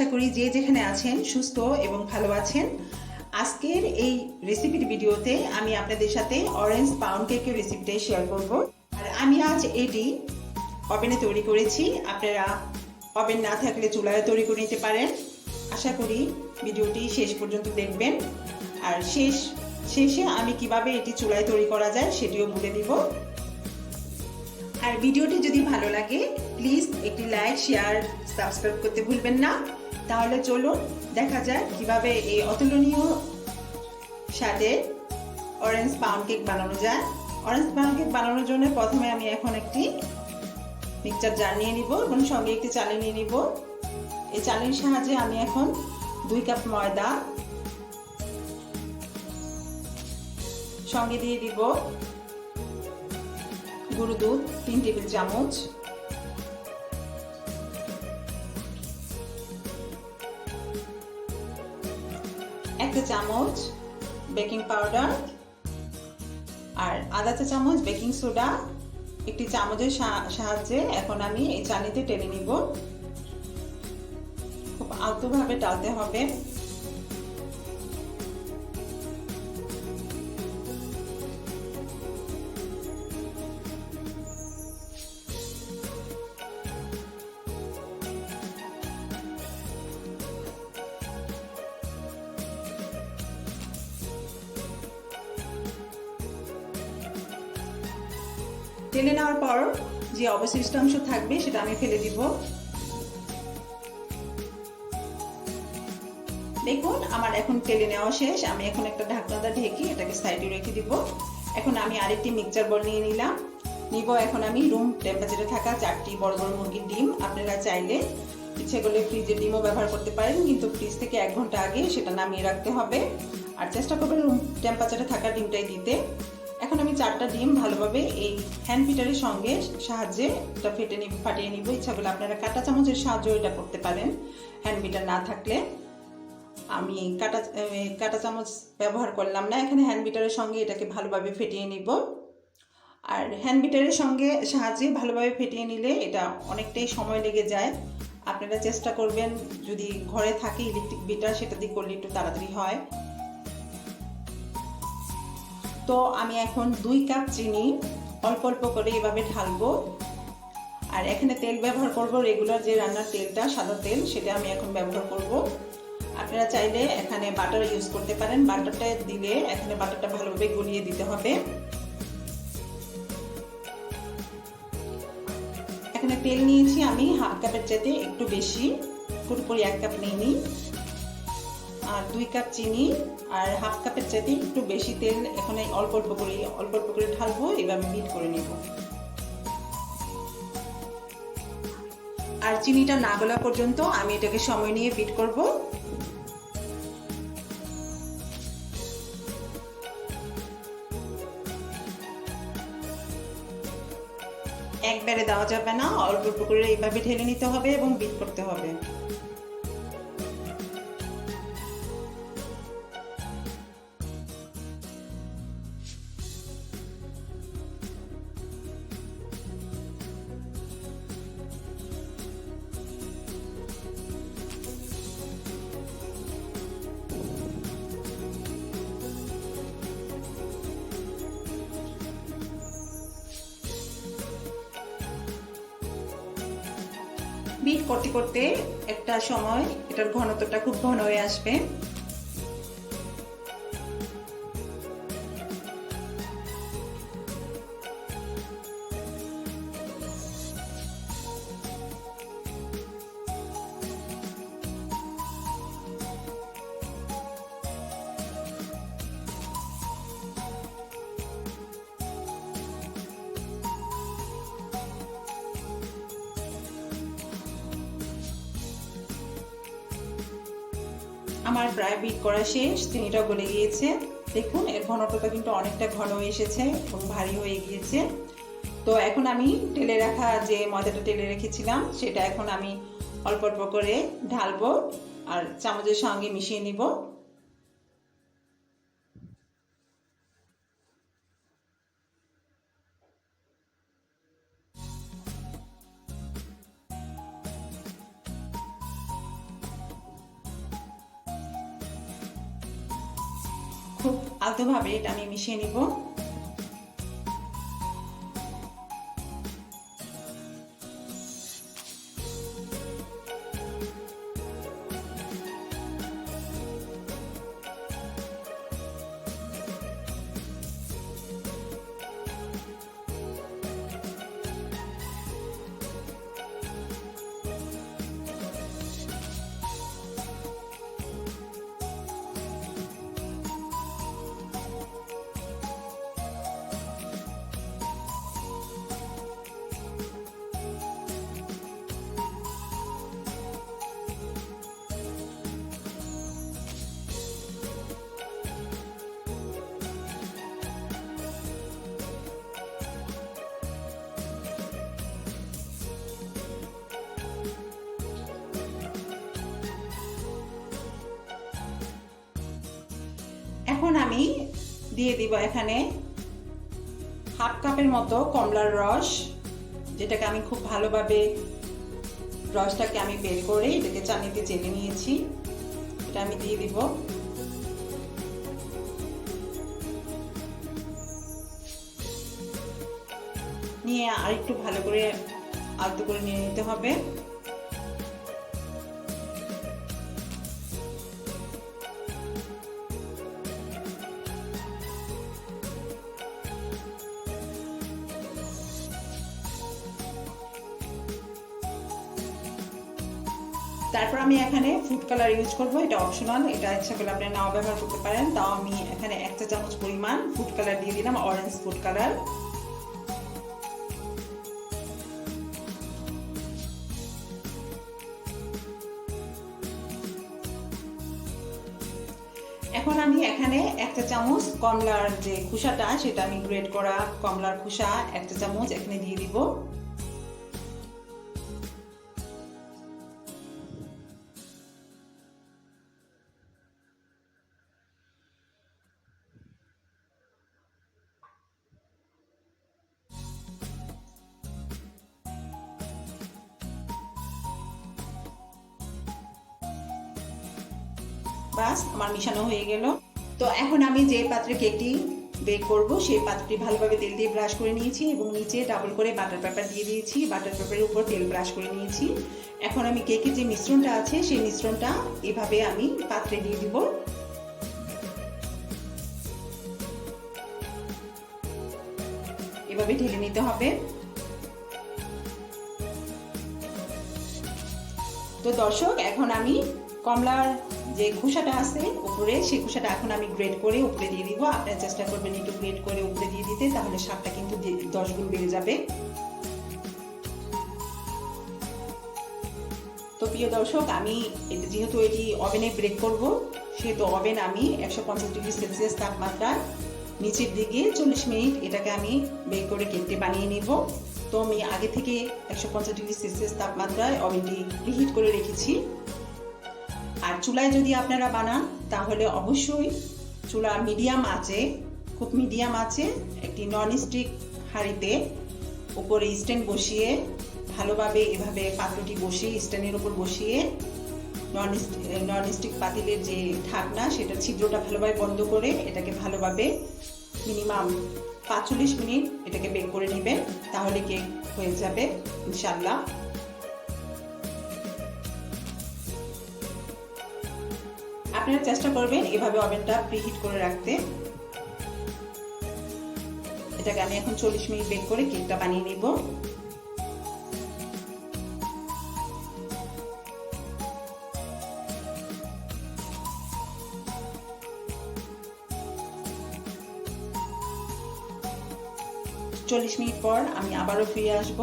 আশা করি যে যেখানে আছেন সুস্থ এবং ভালো আছেন। আজকের এই রেসিপির ভিডিওতে আমি আপনাদের সাথে অরেঞ্জ পাউন্ড কেকের রেসিপিটাই শেয়ার করব। আর আমি আজ এটি ওভেনে তৈরি করেছি। আপনারা ওভেন না থাকলে চুলায় তৈরি করে নিতে পারেন। আশা করি ভিডিওটি শেষ পর্যন্ত দেখবেন। আর শেষ, শেষে আমি কীভাবে এটি চুলায় তৈরি করা যায় সেটিও বলে দিব। আর ভিডিওটি যদি ভালো লাগে প্লিজ একটি লাইক শেয়ার সাবস্ক্রাইব করতে ভুলবেন না। তাহলে চলুন দেখা যায় কীভাবে এই অতুলনীয় স্বাদে অরেঞ্জ পাউন্ড কেক বানানো যায়। অরেঞ্জ পাউন্ড কেক বানানোর জন্য প্রথমে আমি এখন একটি মিক্সচার জার নিয়ে নিব এবং সঙ্গে একটি চালি নিয়ে নিব। এই চালের সাহায্যে আমি এখন দুই কাপ ময়দা সঙ্গে দিয়ে দিব গুঁড়ো দুধ, তিন টেবিল চামচ। একটা চামচ বেকিং পাউডার আর আধা চা চামচ বেকিং সোডা। একটি চামচের সাহায্যে এখন আমি এই চানিতে টেনে নিব। খুব আলতোভাবে ডালতে হবে। টেনে নেওয়ার পর যে অবশিষ্ট অংশ থাকবে সেটা আমি ফেলে দিব। দেখুন, আমার এখন তেলে নেওয়া শেষ। আমি এখন একটা ঢাকনাটা ঢেকে এটাকে সাইডে রেখে দিব। এখন আমি আরেকটি মিক্সচার বল নিয়ে নিলাম। নিব এখন আমি রুম টেম্পারেচারে থাকা চারটি বড় বড় মুরগির ডিম। আপনারা চাইলে ইচ্ছে করলে ফ্রিজের ডিমও ব্যবহার করতে পারেন, কিন্তু ফ্রিজ থেকে এক ঘণ্টা আগে সেটা নামিয়ে রাখতে হবে। আর চেষ্টা করবেন রুম টেম্পারেচারে থাকা ডিমটাই দিতে। এখন আমি চারটা ডিম ভালোভাবে এই হ্যান্ড পিটারের সঙ্গে সাহায্যে এটা ফেটে নিব, ফাটিয়ে নিব। ইচ্ছা করলে আপনারা কাটা চামচের সাহায্য এটা করতে পারেন, হ্যান্ড পিটার না থাকলে। আমি কাটা কাটা চামচ ব্যবহার করলাম না, এখানে হ্যান্ড বিটারের সঙ্গে এটাকে ভালোভাবে ফেটিয়ে নিব। আর হ্যান্ড বিটারের সঙ্গে সাহায্যে ভালোভাবে ফেটিয়ে নিলে এটা অনেকটাই সময় লেগে যায়। আপনারা চেষ্টা করবেন, যদি ঘরে থাকে ইলেকট্রিক বিটার, সেটা দিয়ে করলে একটু তাড়াতাড়ি হয়। তো আমি এখন দুই কাপ চিনি অল্প অল্প করে এভাবে ঢালবো। আর এখানে তেল ব্যবহার করব রেগুলার যে রান্নার তেলটা, সাদা তেল, সেটা আমি এখন ব্যবহার করব। আপনারা চাইলে এখানে বাটার ইউজ করতে পারেন। বাটারটা দিলে এখানে বাটারটা ভালোভাবে গলিয়ে দিতে হবে। এখানে তেল নিয়েছি আমি হাফ কাপের চাইতে একটু বেশি। পুরোপুরি এক কাপ নিয়ে আর দুই কাপ চিনি আর হাফ কাপের চাইতে একটু বেশি তেল এখানে অল্প অল্প করে, অল্প অল্প করে ঢালবো এভাবে বিট করে নেব। আর চিনিটা না গলা পর্যন্ত আমি এটাকে সময় নিয়ে বিট করব। একবারে দেওয়া যাবে না, অল্প অল্প করে এইভাবে ঢেলে নিতে হবে এবং বিট করতে হবে। বিট করতে করতে একটা সময় এটার ঘনত্বটা খুব ঘন হয়ে আসবে। আমার প্রায় বিট করা শেষ চিনিটা গলে গিয়েছে, দেখুন এর ঘনত্বটা কিন্তু অনেকটা ঘন এসেছে এবং ভারী হয়ে গিয়েছে। তো এখন আমি টেলে রাখা যে ময়দাটা টেলে রেখেছিলাম, সেটা এখন আমি অল্প অল্প করে ঢালবো আর চামচের সঙ্গে মিশিয়ে নিব। খুব আলতোভাবে এটা আমি মিশিয়ে নিব। এখন আমি দিয়ে দিব এখানে হাফ কাপের মতো কমলার রস, যেটাকে আমি খুব ভালোভাবে রসটাকে আমি বের করে এটাকে চানিতে চেলে নিয়েছি। এটা আমি দিয়ে দিব। নিয়ে আর একটু ভালো করে আলতো করে নিয়ে নিতে হবে। তারপর আমি এখানে ফুড কালার ইউজ করব, এটা অপশনাল এটা ইচ্ছা করলে আপনি নাও ব্যবহার করতে পারেন। তাও আমি এখানে একটা চামচ পরিমাণ ফুড কালার দিয়ে দিলাম অরেঞ্জ ফুড কালার এখন আমি এখানে একটা চামচ কমলার যে খোসাটা, সেটা আমি গ্রেড করা কমলার খোসা একটা চামচ এখানে দিয়ে দিব। বাস আমার মিশানো হয়ে গেল। তো এখন আমি যে পাত্রে কেকটি বেক করব, সেই পাত্রটি ভালোভাবে তেল দিয়ে ব্রাশ করে নিয়েছি এবং নিচে ডাবল করে বাটার পেপার দিয়ে দিয়েছি। বাটার পেপারের উপর তেল ব্রাশ করে নিয়েছি। এখন আমি কেকের যে মিশ্রণটা আছে, সেই মিশ্রণটা এভাবে আমি পাত্রে দিয়ে দিব। এভাবে ঢেলে নিতে হবে। তো দর্শক, এখন আমি কমলার যে খোসাটা আছে উপরে, সেই খোসাটা এখন আমি গ্রেড করে উপরে দিয়ে দিব। আপনারা চেষ্টা করবেন একটু গ্রেড করে উপরে দিয়ে দিতে, তাহলে স্বাদটা কিন্তু দশ গুণ বেড়ে যাবে। তো প্রিয় দর্শক, আমি যেহেতু এটি ওভেনে ব্রেক করব, সেহেতু ওভেন আমি একশো পঞ্চাশ ডিগ্রি সেলসিয়াস তাপমাত্রা নিচের দিকে চল্লিশ মিনিট এটাকে আমি বেক করে কেকটি বানিয়ে নেব। তো আমি আগে থেকে একশো পঞ্চাশ ডিগ্রি সেলসিয়াস তাপমাত্রায় ওভেনটি প্রিহিট করে রেখেছি। আর চুলায় যদি আপনারা বানান, তাহলে অবশ্যই চুলা মিডিয়াম আছে খুব মিডিয়াম আছে একটি নন স্টিক হাঁড়িতে উপরে স্ট্যান্ড বসিয়ে ভালোভাবে এভাবে পাত্রটি বসিয়ে, স্ট্যান্ডের উপর বসিয়ে নন নন স্টিক পাতিলের যে ঢাকনা, সেটা ছিদ্রটা ভালোভাবে বন্ধ করে এটাকে ভালোভাবে মিনিমাম পাঁচচল্লিশ মিনিট এটাকে বেক করে নেবেন, তাহলে কেক হয়ে যাবে ইনশাল্লাহ আপনারা চেষ্টা করবেন এভাবে ওভেনটা প্রিহিট করে রাখতে। এটাকে আমি এখন চল্লিশ মিনিট বেক করে কেকটা বানিয়ে নিব। চল্লিশ মিনিট পর আমি আবারও ফিরে আসব।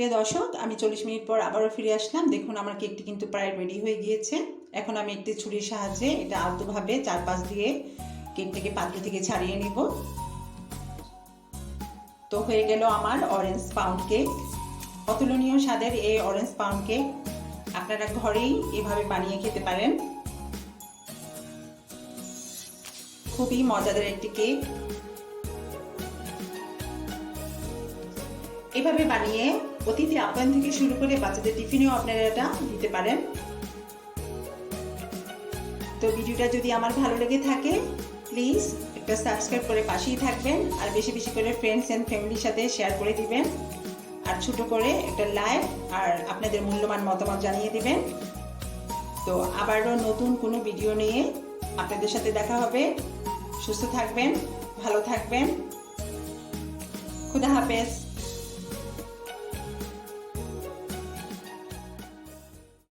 প্রিয় দর্শক, আমি চল্লিশ মিনিট পর আবারও ফিরে আসলাম। দেখুন, আমার কেকটি কিন্তু প্রায় রেডি হয়ে গিয়েছে। এখন আমি একটি ছুরির সাহায্যে এটা আলতোভাবে চারপাশ দিয়ে কেকটিকে পাত্র থেকে ছাড়িয়ে নিব। তো হয়ে গেল আমার অরেঞ্জ পাউন্ড কেক অতুলনীয় স্বাদের এই অরেঞ্জ পাউন্ড কেক আপনারা ঘরেই এভাবে বানিয়ে খেতে পারেন। খুবই মজাদার একটি কেক এভাবে বানিয়ে অতিথি আপ্যায়ন থেকে শুরু করে বাচ্চাদের টিফিনেও আপনারা এটা দিতে পারেন। তো ভিডিওটা যদি আমার ভালো লেগে থাকে প্লিজ একটা সাবস্ক্রাইব করে পাশেই থাকবেন আর বেশি বেশি করে ফ্রেন্ডস অ্যান্ড ফ্যামিলির সাথে শেয়ার করে দিবেন। আর ছোট করে একটা লাইক আর আপনাদের মূল্যবান মতামত জানিয়ে দিবেন। তো আবারও নতুন কোনো ভিডিও নিয়ে আপনাদের সাথে দেখা হবে। সুস্থ থাকবেন, ভালো থাকবেন। খুদা হাফেজ।